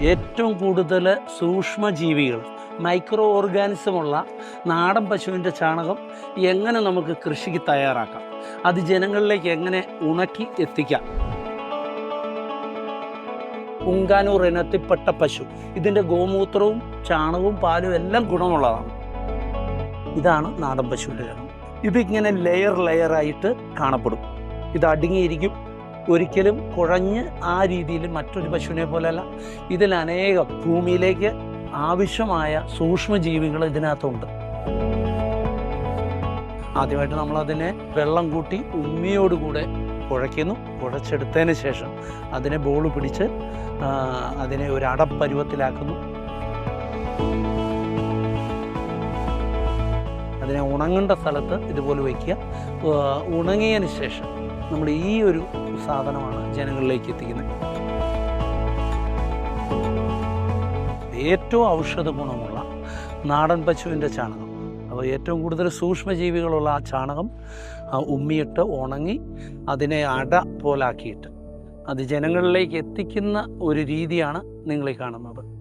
ഏറ്റവും കൂടുതൽ സൂക്ഷ്മജീവികൾ മൈക്രോ ഓർഗാനിസമുള്ള നാടൻ പശുവിന്റെ ചാണകം എങ്ങനെ നമുക്ക് കൃഷിക്ക് തയ്യാറാക്കാം? അത് ജനങ്ങളിലേക്ക് എങ്ങനെ ഉണക്കി എത്തിക്കാം? ഉങ്കാനൂർ ഇനത്തിൽപ്പെട്ട പശു. ഇതിന്റെ ഗോമൂത്രവും ചാണകവും പാലും എല്ലാം ഗുണമുള്ളതാണ്. ഇതാണ് നാടൻ പശുവിന്റെ ചാണകം ഇതിങ്ങനെ ലെയർ ലെയറായിട്ട് കാണപ്പെടും. ഇത് അടുങ്ങിയിരിക്കും ഒരിക്കലും കുഴഞ്ഞ് ആ രീതിയിൽ മറ്റൊരു പശുവിനെ പോലെയല്ല ഇതിൽ അനേകം ഭൂമിയിലേക്ക് ആവശ്യമായ സൂക്ഷ്മജീവികൾ ഇതിനകത്തുണ്ട്. ആദ്യമായിട്ട് നമ്മളതിനെ വെള്ളം കൂട്ടി ഉമ്മിയോടുകൂടെ കുഴയ്ക്കുന്നു. കുഴച്ചെടുത്തതിന് ശേഷം അതിനെ ബോൾ പിടിച്ച് അതിനെ ഒരു അടപ്പരുവത്തിലാക്കുന്നു. അതിനെ ഉണങ്ങേണ്ട സ്ഥലത്ത് ഇതുപോലെ വയ്ക്കുക. ഉണങ്ങിയതിന് ശേഷം നമ്മൾ ഈ ഒരു സാധനമാണ് ജനങ്ങളിലേക്ക് എത്തിക്കുന്നത്. ഏറ്റവും ഔഷധ ഗുണമുള്ള നാടൻ പശുവിന്റെ ചാണകം. അപ്പോൾ ഏറ്റവും കൂടുതൽ സൂക്ഷ്മജീവികളുള്ള ആ ചാണകം ഉമ്മിയിട്ട് ഉണങ്ങി അതിനെ അട പോലാക്കിയിട്ട് അത് ജനങ്ങളിലേക്ക് എത്തിക്കുന്ന ഒരു രീതിയാണ് നിങ്ങൾ കാണുന്നത്.